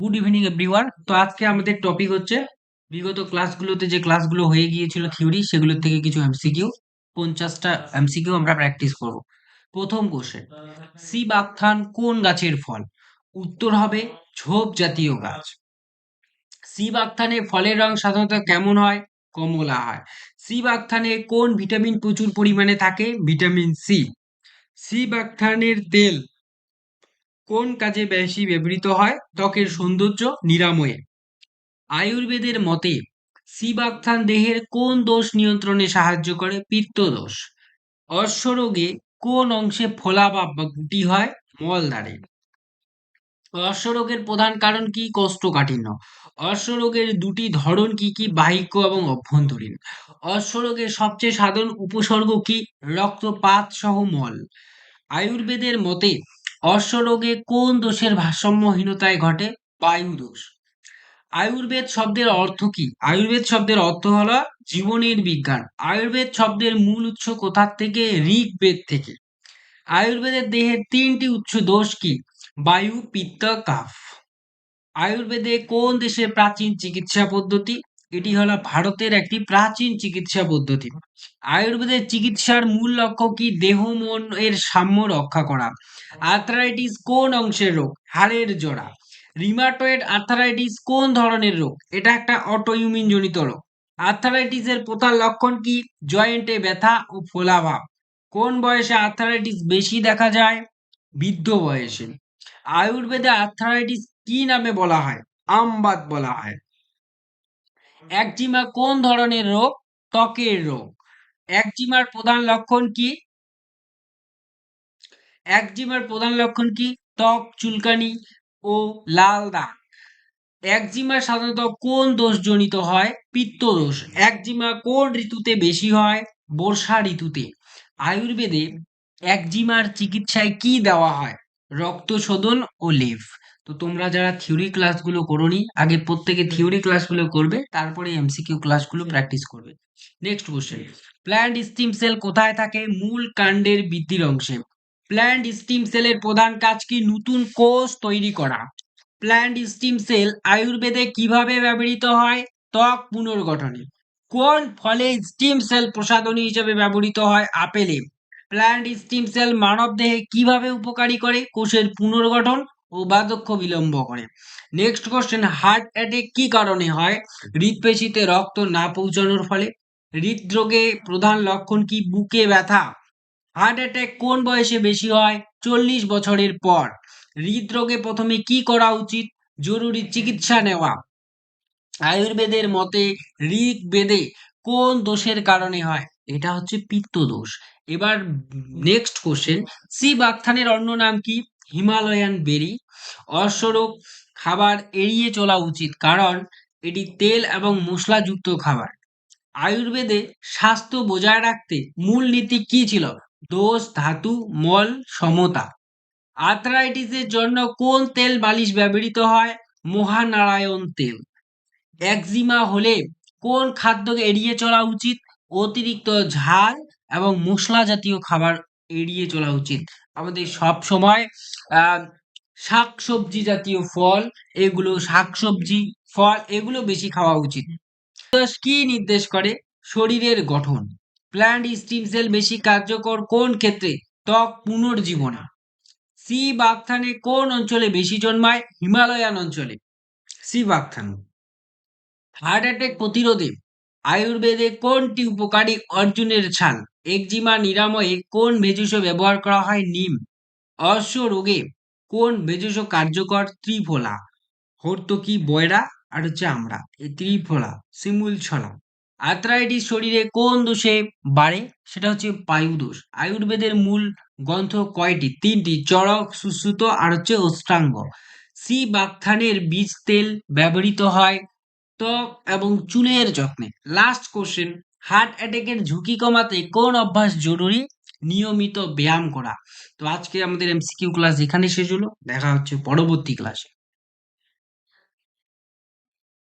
Good evening everyone তো আজকে আমাদের টপিক হচ্ছে বিগত ক্লাসগুলোতে যে ক্লাসগুলো হয়ে গিয়েছিল থিওরি সেগুলোর থেকে কিছু এমসিকিউ পঞ্চাশটা এমসিকিউ আমরা প্র্যাকটিস করব। প্রথম কোশ্চেন সি বাকথান কোন গাছের ফল? উত্তর হবে ঝোপ জাতীয় গাছ। সি বাকথানে ফলের রং সাধারণত কেমন হয়? কমলা হয়। সি বাকথানে কোন ভিটামিন প্রচুর পরিমাণে থাকে? ভিটামিন সি সি বাকথানের তেল কোন কাজে বেশি ব্যবহৃত হয়? ত্বকের সৌন্দর্য নিরাময়ে। আয়ুর্বেদের মতে, সিবাকথান দেহের কোন দোষ নিয়ন্ত্রণে সাহায্য করে? পিত্ত দোষ। অশ্বরোগে কোন অংশে ফোলাভাব বা গুটি হয়? মলদ্বারে অশ্বরোগের প্রধান কারণ কি? কোষ্ঠকাঠিন্য। অশ্বরোগের দুটি ধরন কি কি? বাহিক্য এবং অভ্যন্তরীণ। অশ্বরোগের সবচেয়ে সাধারণ উপসর্গ কি? রক্তপাত সহ মল। আয়ুর্বেদের মতে অশ্বরোগে কোন দোষের ভারসাম্যহীনতায় ঘটে? বায়ু দোষ আয়ুর্বেদ শব্দের অর্থ কি? আয়ুর্বেদ শব্দের অর্থ হলো জীবনের বিজ্ঞান। আয়ুর্বেদ শব্দের মূল উৎস কোথা থেকে? ঋগ্বেদ থেকে। আয়ুর্বেদের দেহের তিনটি উৎস দোষ কি? বায়ু, পিত্ত, কাফ। আয়ুর্বেদে কোন দেশের প্রাচীন চিকিৎসা পদ্ধতি? এটি হলো ভারতের একটি প্রাচীন চিকিৎসা পদ্ধতি। আয়ুর্বেদের চিকিৎসার মূল লক্ষ্য কি? দেহ, মন এর সাম্য রক্ষা করা। আর্থারাইটিস কোন অংশের রোগ? হাড়ের জোড়া। রিমাটয়েড আর্থারাইটিস কোন ধরনের রোগ? এটা একটা অটোইমিউন জনিত রোগ। আর্থারাইটিসের প্রধান লক্ষণ কি? জয়েন্টে ব্যথা ও ফোলাভাব কোন বয়সে আর্থারাইটিস বেশি দেখা যায়? বৃদ্ধ বয়সে। আয়ুর্বেদে আর্থারাইটিস কি নামে বলা হয়? আমবাত বলা হয়। একজিমা কোন ধরনের রোগ? ত্বকের রোগ। একজিমার প্রধান লক্ষণ কি? একজিমার প্রধান লক্ষণ কি? ত্বক, চুলকানি ও লাল দাগ। একজিমা সাধারণত কোন দোষ জনিত হয়? পিত্ত দোষ। একজিমা কোন ঋতুতে বেশি হয়? বর্ষা ঋতুতে। আয়ুর্বেদে একজিমার চিকিৎসায় কি দেওয়া হয়? রক্ত শোধন ও লেভ তো তোমরা যারা থিওরি ক্লাসগুলো করোনি, আগে প্রত্যেকে থিওরি ক্লাসগুলো করবে তারপরে এমসিকিউ ক্লাসগুলো প্র্যাকটিস করবে। Next question plant stem cell কোথায় থাকে? মূল কাণ্ডের বৃদ্ধির অংশে। প্ল্যান্ট স্টিম সেলের প্রধান কাজ কি? নতুন কোষ তৈরি করা। প্ল্যান্ট স্টিম সেল আয়ুর্বেদে কীভাবে ব্যবহৃত হয়? ত্বক পুনর্গঠনে। কোন ফলে স্টিম সেল প্রসাধনী হিসেবে ব্যবহৃত হয়? আপেলে। প্ল্যান্ট স্টিম সেল মানব দেহে কীভাবে উপকারী করে? কোষের পুনর্গঠন। ও বার্ধক্য বিলম্ব করে। নেক্সট কোশ্চেন হার্ট অ্যাটাক কি কারণে হয়? হৃদপেশিতে রক্ত না পৌঁছানোর ফলে। হৃদরোগে প্রধান লক্ষণ কি? বুকে ব্যথা। হার্ট অ্যাটাক কোন বয়সে বেশি হয়? চল্লিশ বছরের পর। হৃদরোগে প্রথমে কি করা উচিত? জরুরি চিকিৎসা নেওয়া। আয়ুর্বেদের মতে ঋগ্বেদে কোন দোষের কারণে হয়? এটা হচ্ছে পিত্ত দোষ এবার নেক্সট কোশ্চেন সি বাকথানের অন্য নাম কি? হিমালয়ান বেরি অশ্বরোগ খাবার এড়িয়ে চলা উচিত, কারণ এটি তেল এবং মশলাযুক্ত খাবার। আয়ুর্বেদে স্বাস্থ্য বজায় রাখতে মূল নীতি কি ছিল? দোষ, ধাতু, মল, সমতা। আর্থ্রাইটিসের জন্য কোন তেল বালিশ ব্যবহৃত হয়? মহানারায়ণ তেল। একজিমা হলে কোন খাদ্যকে এড়িয়ে চলা উচিত? অতিরিক্ত ঝাল এবং মশলা জাতীয় খাবার এড়িয়ে চলা উচিত। আমাদের সব সময় শাক সবজি জাতীয় ফল, এগুলো শাক সবজি ফল, এগুলো বেশি খাওয়া উচিত। কি নির্দেশ করে? শরীরের গঠন। প্ল্যান্ট স্টিম সেল বেশি কার্যকর কোন ক্ষেত্রে? ত্বক পুনর্জীবনা। সি বাগথানে কোন অঞ্চলে বেশি জন্মায়? হিমালয়ান অঞ্চলে। সি বাগথান হার্ট অ্যাটাক প্রতিরোধে। আয়ুর্বেদে কোনটি উপকারী? অর্জুনের ছাল। একজিমা নিরাময়ে কোন ভেষজ ব্যবহার করা হয়? নিম। অশ্ব রোগে কোন ভেষজ কার্যকর? ত্রিফলা। হর্তকি, বয়রা আর হচ্ছে আমরা। এই ত্রিফলা, শিমুল ছলা আর্থ্রাইটিস শরীরে কোন দোষে বাড়ে? সেটা হচ্ছে বায়ু দোষ আয়ুর্বেদের মূল গ্রন্থ কয়টি? তিনটি, চড়ক, সুশ্রুত আর হচ্ছে অষ্টাঙ্গ। সি বাকথানের বীজ তেল ব্যবহৃত হয় ত্বক এবং চুলের যত্নে। লাস্ট কোশ্চেন হার্ট অ্যাটাকের ঝুঁকি কমাতে কোন অভ্যাস জরুরি? নিয়মিত ব্যায়াম করা। তো আজকে আমাদের এমসিকিউ ক্লাস এখানে শেষ হলো। দেখা হচ্ছে পরবর্তী ক্লাসে